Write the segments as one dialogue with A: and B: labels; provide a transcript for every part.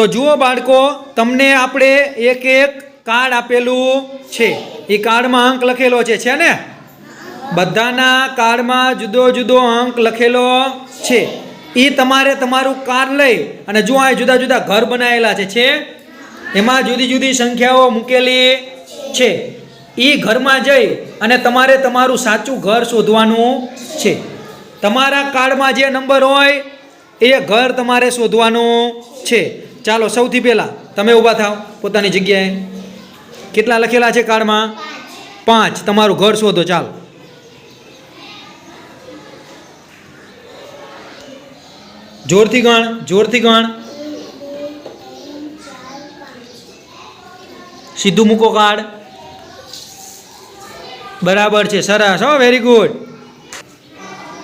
A: તો જુઓ બાળકો, તમને આપણે એક એક કાર્ડ આપેલું છે. એ કાર્ડમાં અંક લખેલો છે છે ને? બધાના કાર્ડમાં જુદો જુદો અંક લખેલો છે. એ તમારે તમારું કાર્ડ લઈ અને જો આ જુદા જુદા ઘર બનાવેલા છે છે? એમાં જુદી જુદી સંખ્યાઓ મૂકેલી છે. એ ઘરમાં જઈ અને તમારે તમારું સાચું ઘર શોધવાનું છે. તમારા કાર્ડમાં જે નંબર હોય, એ ઘર તમારે શોધવાનું છે. ચાલો, સૌથી પહેલાં તમે ઊભા થાવ પોતાની જગ્યાએ. કેટલા લખેલા છે કાર્ડમાં? પાંચ. તમારું ઘર શોધો, ચાલો. જોરથી ગણ જોરથી ગણ. સીધું મૂકો કાર્ડ. બરાબર છે, સરસ. હો વેરી ગુડ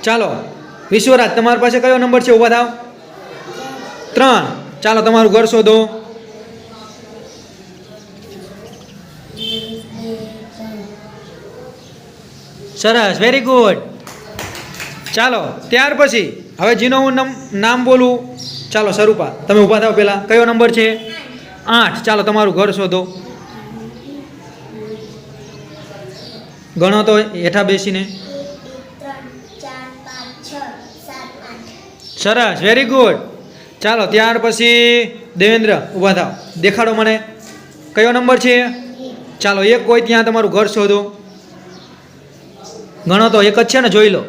A: ચાલો, વિશ્વરાજ, તમારી પાસે કયો નંબર છે? ઊભા થાવ ત્રણ. ચાલો તમારું ઘર શોધો. સરસ વેરી ગુડ ચાલો ત્યાર પછી હવે જેનો હું નમ- બોલું. ચાલો સ્વરૂપા તમે ઊભા થાવ પહેલાં. કયો નંબર છે? આઠ. ચાલો તમારું ઘર શોધો. ગણો તો હેઠા બેસીને. સરસ વેરી ગુડ ચાલો, ત્યાર પછી દેવેન્દ્ર, ઊભા થાવ દેખાડો મને. કયો નંબર છે ચાલો, એક કોઈ ત્યાં તમારું ઘર શોધો. ગણો તો, એક જ છે ને, જોઈ લો.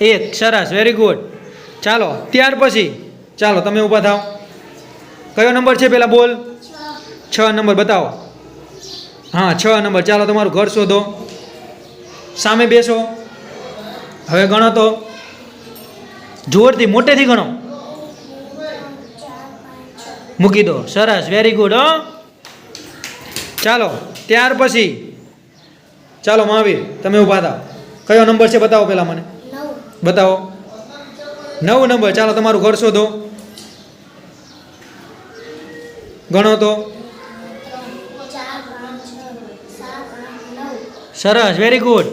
A: એક, સરસ વેરી ગુડ ચાલો, ત્યાર પછી, ચાલો, તમે ઊભા થાવ કયો નંબર છે પેલા, બોલ. છ નંબર, બતાવો. હા, છ નંબર. ચાલો, તમારું ઘર શોધો. સામે બેસો. હવે ગણો તો. જોરથી, મોટેથી ગણો. મૂકી દો. સરસ વેરી ગુડ હો. ચાલો, ત્યાર પછી, ચાલો મહાવીર, તમે ઊભા થાવ કયો નંબર છે બતાવો પહેલાં મને. બતાવો. નવ નંબર, ચાલો તમારું ઘર શોધો. ગણો તો. સરસ વેરી ગુડ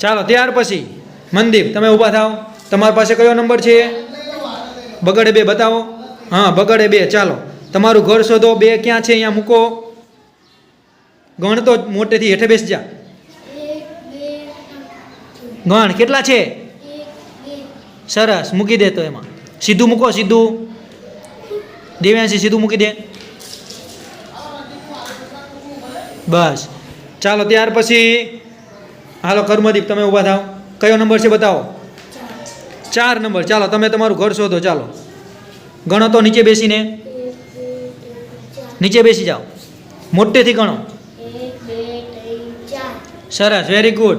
A: ચાલો, ત્યાર પછી મનદીપ તમે ઊભા થાવ તમારી પાસે કયો નંબર છે? બગડે બે, બતાવો. હા, બગડે બે, ચાલો. તમારું ઘર શોધો, બે ક્યાં છે અહીંયા મૂકો. ગણ તો મોટેથી હેઠે બેસી જા. ગણ, કેટલા છે? સરસ, મૂકી દે તો એમાં. સીધું મૂકો, સીધું. દેવ્યાંશી, સીધું મૂકી દે. બસ. ચાલો, ત્યાર પછી હાલો, કર્મદીપ, તમે ઊભા થાવ. કયો નંબર છે, બતાવો? ચાર નંબર. ચાલો, તમે તમારું ઘર શોધો, ચાલો. ગણો તો નીચે બેસીને. નીચે બેસી જાઓ. મોટેથી ગણો. સરસ વેરી ગુડ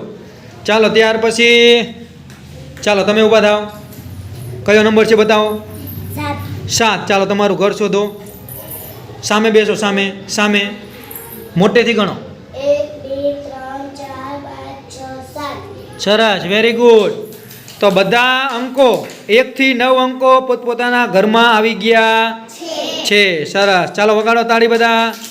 A: ચાલો ત્યાર પછી ચાલો તમે ઊભા થાવ કયો નંબર છે બતાવો?
B: સાત.
A: ચાલો તમારું ઘર શોધો. સામે બેસો સામે સામે. મોટેથી ગણો. સરસ વેરી ગુડ તો બધા અંકો એકથી નવ અંકો પોતપોતાના ઘરમાં આવી ગયા છે. સરસ. ચાલો વગાડો તાળી બધા.